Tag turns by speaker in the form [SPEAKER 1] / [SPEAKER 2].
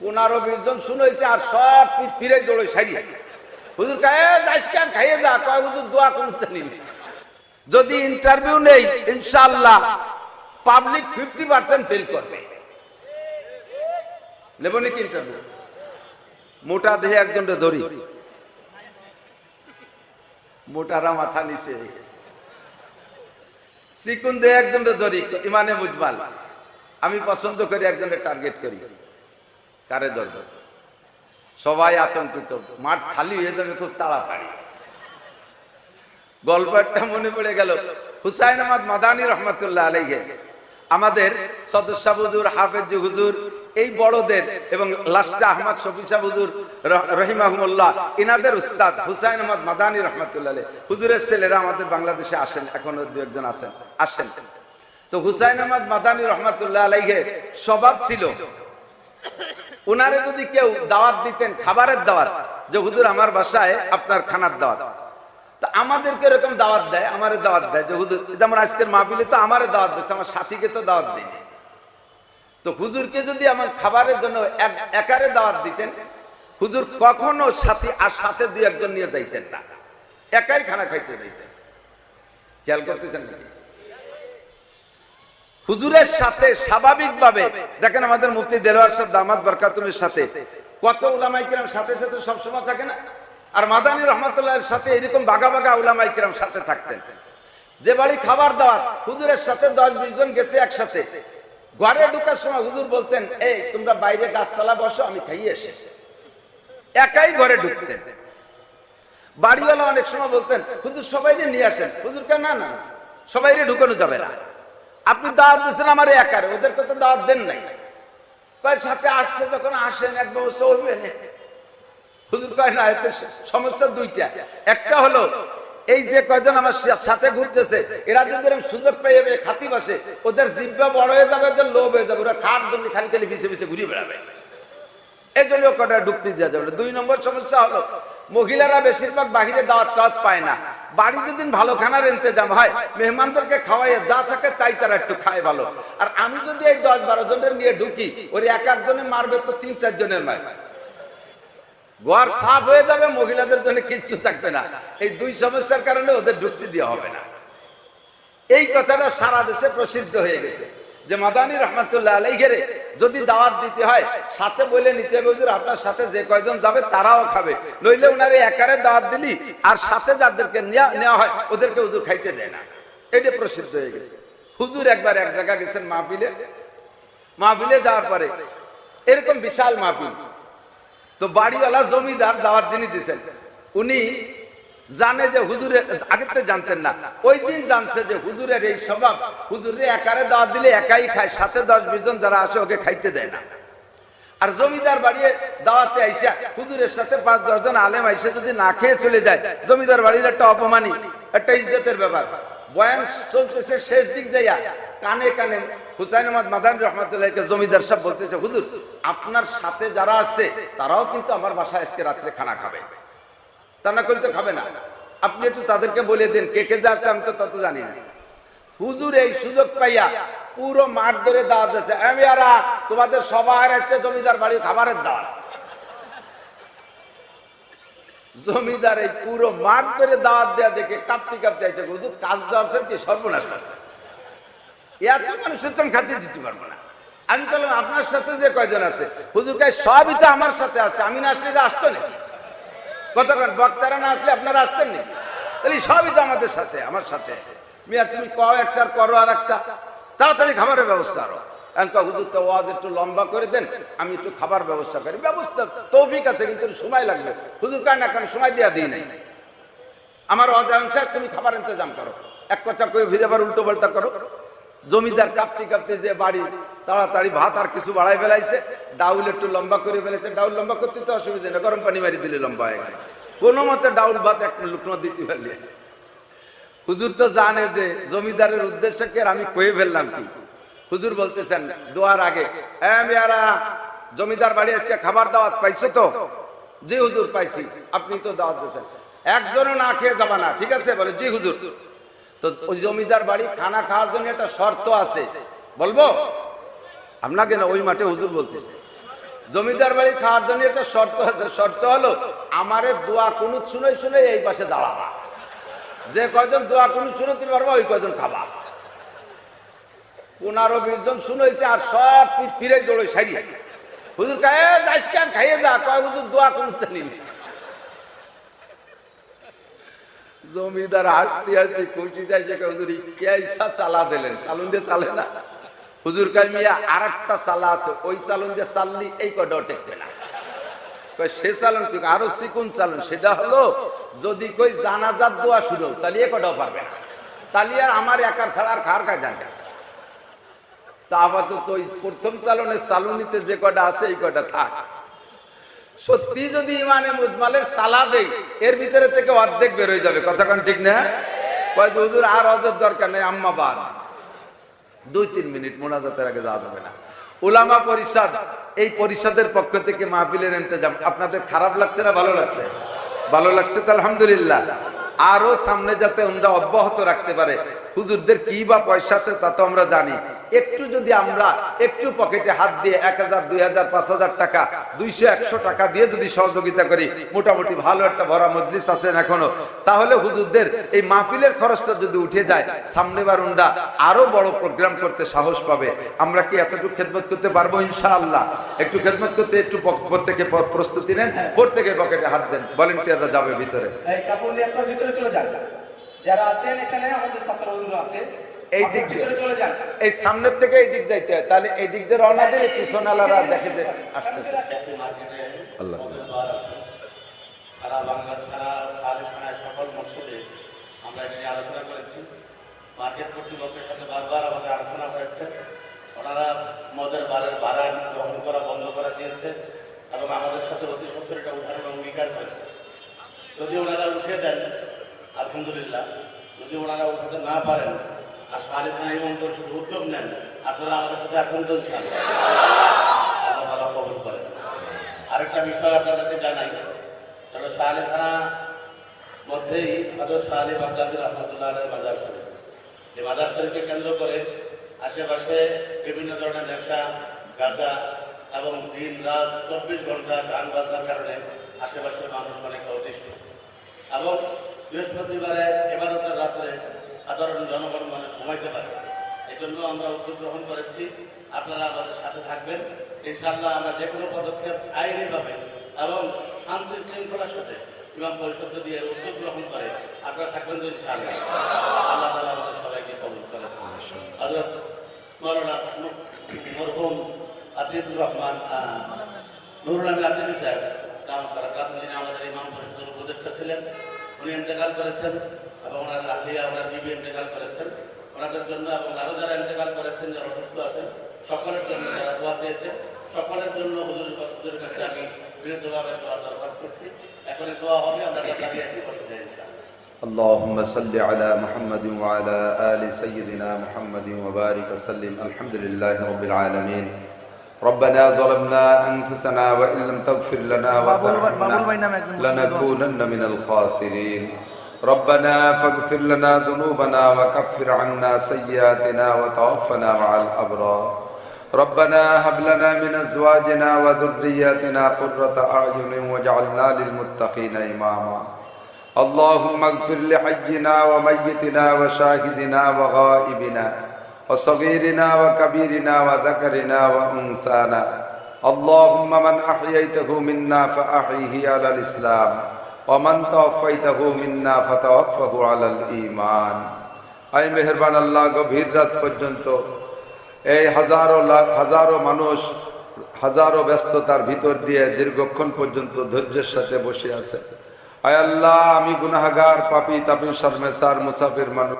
[SPEAKER 1] পনেরো, বিশ জন শুনেছে আর সব ফিরে দৌড়ে সারিয়ে হুজুর খায় যাইস খাইয়ে যা। কয়, হুজুর, দোয়া করতে নিন যদি ইন্টারভিউ নেই, ইনশাআল্লাহ পাবলিক ফিফটি পার্সেন্ট ফেল করবে। নেব নাকি ইন্টারভিউ মোটা দেহে একজনকে ধরি। মোটারা মাথা নিচে চিকুন দেহে একজনকে ধরি, ইমানে বুঝবাল আমি পছন্দ করি, একজনের টার্গেট করি। কারে ধরব? সবাই আতঙ্কিত। মাঠ খালি হয়ে যাবে, খুব তাড়াতাড়ি। গল্প একটা মনে পড়ে গেল। হুসাইন আহমদ মাদানী রহমতুল্লাহ আলাইহে। আমাদের সদস্য হুজুর, হাফেজ হুজুর, এই বড়দের এবং লাস্টা আহমদ শফিসা হুজুর র- রহিমাহুল্লাহ ইনাদের উস্তাদ হুসাইন আহমদ মাদানী রহমতুল্লাহ। হুজুরের ছেলেরা আমাদের বাংলাদেশে আসেন, এখনও দু একজন আসেন আসেন। তো হুসাইন আহমদ মাদানী রহমতুল্লাহ আলাইহে, স্বভাব ছিল ওনারে যদি কেউ দাওয়াত দিতেন, খাবারের দাওয়াত, যে হুজুর আমার বাসায় আপনার খানার দাওয়াত। তা আমাদেরকে এরকম দাওয়াত দেয়, আমারে দাওয়াত দেয়, যে হুজুর, যেমন আজকের মাহফিলে তো আমারে দাওয়াত দিচ্ছে আমার সাথীকে তো দাওয়াত দেয়নি তো হুজুরকে যদি আমার খাবারের জন্য এক- একারে দাওয়াত দিতেন, হুজুর কখনো সাথী আর সাথে দুই একজন নিয়ে যাইতেন না। একাই খানা খাইতে যাইতেন। খেয়াল করতেছেন নাকি? হুজুরের সাথে স্বাভাবিকভাবে, দেখেন আমাদের মুক্তি দেলোয়ার সাহেব দামাত বরকাতুমের সাথে, কত উলামাই কিরাম সাথে সাথে সবসময় থাকে না? আর মাদানী রহমতুল্লাহের সাথে এরকম বাঘা বাঘা উলামাই কিরাম সাথে থাকতেন। যে বাড়ি খাবার দাওয়াত হুজুরের সাথে দশ বিশ জন গেছে একসাথে। ঘরে ঢুকার সময় হুজুর বলতেন, এই, তোমরা বাইরে গাছতলা বসো, আমি খাইয়ে এসে। একাই ঘরে ঢুকতেন। বাড়িওয়ালা অনেক সময় বলতেন, হুজুর, সবাই যে নিয়ে আসেন। হুজুর না না সবাই ঢুকানো যাবে না। আপনি দাওয়াত দিচ্ছেন আমার একারে, ওদেরকে তো দাওয়াত দেন নাই। সাথে আসছে, যখন আসেন, এক ব্যবস্থা হইবে না। সমস্যা দুইটা। একটা হলো, এই যে কয়জন আমার সাথে ঘুরতেছে, এরা যদি সুযোগ পেয়ে যাবে খাতি বসে, ওদের জিব্বা বড় হয়ে যাবে, ওদের লোভ হয়ে যাবে, ওরা খাট জন্য খালি খালি পিছিয়ে পিছিয়ে ঘুরে বেড়াবে। এই জন্য কটা ঢুকতে দেওয়া যাবে দুই নম্বর সমস্যা হলো, মহিলারা বেশিরভাগ বাহিরে দাওয়াত পায় না। বাড়ি যেদিন ভালো খানার ইন্তজাম হয়, মেহমানদেরকে খাওয়াইয়ে যা থাকে তাই তারা একটু খায় ভালো। আর আমি যদি এই দশ বারো জনের নিয়ে ঢুকি, ওর এক একজনে মারবে তো তিন চার জনের মারবে গোয়ার সাফ হয়ে যাবে, মহিলাদের জন্য কিচ্ছু থাকবে না। এই দুই সমস্যার কারণে ওদের ঢুকতে দেওয়া হবে না। এই কথাটা সারা দেশে প্রসিদ্ধ হয়ে গেছে। যে মাদানী রহমতুল্লাহ আলাইহেরে যদি দাওয়াত দিতে হয়, সাথে বলে নিতে হবে হুজুর, আপনার সাথে যে কয়জন যাবে তারাও খাবে। নইলে উনারে একারে দাওয়াত দিলি, আর সাথে যাদেরকে নেওয়া হয়, ওদেরকে হুজুর খাইতে দেয় না। এটা প্রসিদ্ধ হয়ে গেছে। হুজুর একবার এক জায়গা গেছেন মাহফিলে। মাহফিলে যাওয়ার পরে এরকম বিশাল মাহফিল। তো বাড়িওয়ালা জমিদার দাওয়াত যিনি দিচ্ছেন উনি জানে যে হুজুরের আগে তো জানতেন না। ওই দিন জানছে যে হুজুরের এই স্বভাব। হুজুরে একারে দাওয়াত দিলে একাই খায়, সাথে দশ বিশ জন যারা আসে ওকে খাইতে দেয় না। আর জমিদার বাড়িয়ে দাওয়াতে আইসা হুজুরের সাথে পাঁচ দশ জন আলেম আইসা যদি না খেয়ে চলে যায়, জমিদার বাড়ির একটা অপমানী একটা ইজ্জতের ব্যাপার। বয়ান চলতেছে শেষ দিক যাইয়া কানে কানে হুসাইন আহমদ মাদান রহমতুল্লাহকে জমিদার সাহেব বলতেছে, হুজুর, আপনার সাথে যারা আসছে, তারাও কিন্তু আমার বাসায় আজকে রাত্রে খানা খাবে। তা না করলে তো খাবে না। আপনি একটু তাদেরকে বলে দিন, কে কে যাচ্ছে আমি তো তত জানি না। হুজুর এই সুযোগ পাইয়া পুরো মাঠ ধরে দাওয়াত দিয়েছে আমি আরা তোমাদের সবার আজকে জমিদার বাড়ির খাবারের দাওয়াত। জমিদার এই পুরো মাঠ ধরে দাওয়াত দেওয়া দেখে কাঁপতে কাঁপতে আছে হুজুর, কাজ দেওয়ার কি? সর্বনাশ করছে। এত মানুষের তো খাতির দিতে পারব না। আমি বললাম, আপনার সাথে যে কয়জন আছে? হুজুর সবই তো আমার সাথে আছে। আমি না আসলে আসতো নাকি বলেন বক্তারা না আসলে আপনারা আসতেন নাকি তাহলে সবই তো আমাদের সাথে, আমার সাথে। আছে মিয়া, তুমি কও একটা করো আর একটা। তাড়াতাড়ি খাবারের ব্যবস্থা আরও এখন হুজুর, তো ওয়াজ একটু লম্বা করে দেন, আমি একটু খাবার ব্যবস্থা করি। ব্যবস্থা, তৌফিক আছে, কিন্তু সময় লাগবে। হুজুর কার না কারণ সময় দেওয়া দিই নাই। আমার ওয়াজ শেষ, তুমি খাবার ইন্তজাম করো। এক কথা কয়ে ফিরে আবার উল্টো পাল্টা করো। জমিদার কাঁপতে কাঁপতে যে বাড়ি, তাড়াতাড়ি ভাত আর কিছু বাড়াই ফেলাইছে, ডাউল একটু লম্বা করে ফেলেছে। ডাউল লম্বা করতে তো অসুবিধা নেই, গরম পানি মারি দিলে লম্বা হয়ে গেল। কোনো মতে ডাউল ভাত এক লুকনো দিতে পারলে। হুজুর তো জানে যে জমিদারের উদ্দেশ্যকে আমি কয়ে ফেললাম কি? হুজুর বলতেছেন, দোয়ার আগে জমিদার বাড়ি আজকে খাবার দাওয়াত পাইছো তো? জি হুজুর, পাইছি। আপনি তো দাওয়াত দিয়েছেন। একজনও না খেয়ে যাবা না, ঠিক আছে? বলে, জি হুজুর। তো ওই জমিদার বাড়ি খানা খাওয়ার জন্য একটা শর্ত আছে। বলব? আপনাকে না ওই মাঠে হুজুর বলতেছে। জমিদার বাড়ি খাওয়ার জন্য একটা শর্ত আছে। শর্ত হলো, আমারে দোয়া কুনুত শুনে শুনে এই পাশে দাঁড়াবা। যে কয়জন দোয়া কুনুত শুনতে পারবা, ওই কয়জন খাবা। পনেরো, বিশ জন শুনেছে আর সব ফিরে দৌড়ে সারিয়ে। হুজুর কায়ে যাইস কেন? খাইয়ে যা। কয়, হুজুর দোয়া কুনুত জানি জমিদার হাসতে হাসতে কুচি যায় হুজুর কেসা চালা দিলেন? চালুন দিয়ে চালে না। হুজুর কামিয়া আর একটা চালা আছে, ওই চালুন দিয়ে চাললি, এই কটাও টেকবে না সে চালন কি? আরও চিকুন চালন, সেটা হলো, যদি কই জানাজার দোয়া শুনো তাহলে এ কটাও পারবে না। তাহলে আর আমার একার ছাড়া আর খার কাজ তা আপাতত ওই প্রথম চালনের চালুনিতে যে কটা আছে, এই কটা থাক। সত্যি যদি ইমানে মুজমালের সালা দেই, এর ভিতরে থেকে অর্ধেক বেরোয় যাবে। কথা কোন ঠিক না? হুজুর, আর অজর দরকার নেই, আম্মা বাদ। দুই, তিন মিনিট মোনাজাতের আগে যাওয়া যাবে না। ওলামা পরিষদ, এই পরিষদের পক্ষ থেকে মাহফিলের ইন্তজাম, আপনাদের খারাপ লাগছে না ভালো লাগছে? ভালো লাগছে তো আলহামদুলিল্লাহ। আরও সামনে যাতে আমরা অব্যাহত রাখতে পারে হুজুরদের কি বা পয়সা আছে তা তো আমরা জানি। একটু যদি আমরা একটু পকেটে হাত দিয়ে এক হাজার, দুই হাজার, পাঁচ হাজার টাকা, দুইশো, একশো টাকা দিয়ে যদি সহযোগিতা করি, মোটামুটি ভালো একটা ভরা মজলিস আছেন এখনও। তাহলে হুজুরদের এই মাহফিলের খরচটা যদি উঠে যায়, সামনে বারুন্ডা আরও বড় প্রোগ্রাম করতে সাহস পাবে। আমরা কি এতটুকু খেদমত করতে পারব? ইনশাআল্লাহ। একটু খেদমত করতে, একটু প্রত্যেকে প্রস্তুতি নেন, প্রত্যেকে পকেটে হাত দেন। ভলেন্টিয়াররা যাবে ভিতরে।
[SPEAKER 2] কাপড় চলে যারা আছেন এখানে আমাদের ছাত্র বন্ধুরা আছে।
[SPEAKER 1] এই দিক দিয়ে। এই সামনের থেকে এই দিক যাইতে হয়। তাহলে এই দিক দিয়ে রওনা দিলে পিছনালারা দেখে যে আসতেছে। আল্লাহ
[SPEAKER 3] সারা বাংলা সারা সারা সকল মসজিদে আমরা এটা নিয়ে আলোচনা করেছি মার্কেট কর্তৃপক্ষের সাথে বারবার আমাদের আলোচনা হয়েছে ওনারা মদের বারের ভাড়া গ্রহণ করা বন্ধ করে দিয়েছে এবং আমাদের সাথে অতি সত্তর এটা উঠানোর অঙ্গীকার করেছে। যদি ওনারা উঠে দেন আলহামদুলিল্লাহ, যদি ওনারা উঠাতে না পারেন, আর সাড়ে খান ইমন্ত শুধু উদ্যোগ নেন, আপনারা আমাদের সাথে এখন তো ইনশাআল্লাহ। আল্লাহ তাআলা করেন। আরেকটা বিষয় আপনাদেরকে জানাই, তাহলে থানা মধ্যেই হজরত শাহালি বাগদাদি রহমতুল্লাহ আলের মাজার শরীফ। এই মাজার শরীফকে কেন্দ্র করে আশেপাশে বিভিন্ন ধরনের নেশা, গাঁজা এবং দিন রাত চব্বিশ ঘণ্টা গান বাজনার কারণে আশেপাশের মানুষ অনেক অতিষ্ঠ। এবং বৃহস্পতিবারে এবাদতের রাত্রে সাধারণ জনগণ মানে ঘুমাইতে পারে। এই জন্য আমরা উদ্যোগ গ্রহণ করেছি। আপনারা আমাদের সাথে থাকবেন। ইনশাআল্লাহ আমরা যে কোনো পদক্ষেপ আইনিভাবে এবং শান্তি শৃঙ্খলার সাথে ইমাম পরিষদ যদি এর উদ্যোগ গ্রহণ করে, আপনারা থাকবেন তো ইনশাআল্লাহ। আল্লাহ তালা আমাদের সবাইকে কবুল করেন হযরত মৌলানা মরহুম আতিকুর রহমান নুরুল আলী আতিদি সাহেব আমাদের ইমাম পরিষদের উপদেষ্টা ছিলেন উনি ইন্তেকাল করেছেন এবং ওনার লাঠিয়া ওনার বিবি ইন্তেকাল করেছেন ওনাদের জন্য এবং আরো যারা ইন্তেকাল করেছেন যারা অসুস্থ আছেন সকলের জন্য যারা দোয়া চেয়েছে সকলের জন্য হুজুর হুজুরের কাছে আমি বিরুদ্ধভাবে দোয়া দরখাস্ত করছি এখন এই দোয়া হবে আমরা দাঁড়িয়ে আছি বসে যাই ইনশাআল্লাহ।
[SPEAKER 1] اللهم صل على محمد وعلى آل سيدنا محمد وبارك وسلم الحمد لله رب العالمين ربنا ظلمنا أنفسنا وإن لم تغفر لنا وترحمنا لنكونن من الخاسرين. ربنا فاغفر لنا ذنوبنا وكفر عنا سيئاتنا وتوفنا مع الأبرار. ربنا هب لنا من أزواجنا وذرياتنا قرة أعين واجعلنا للمتقين إماما. اللهم اغفر لحينا وميتنا وشاهدنا وغائبنا. وصغيرنا وكبيرنا وذكرنا وأنثانا اللهم من أحييته منا فأحيه على الإسلام ومن توفيته منا فتوفه على الإيمان আই মেহরবান আল্লাহ গভীর রাত পর্যন্ত এই হাজারো লাখ হাজারো মানুষ হাজারো ব্যস্ততার ভিতর দিয়ে দীর্ঘক্ষণ পর্যন্ত ধৈর্যের সাথে বসে আছে আয় আল্লাহ আমি গুনাহাগার পাপি তাপি শর্মেসার মুসাফির মানুষ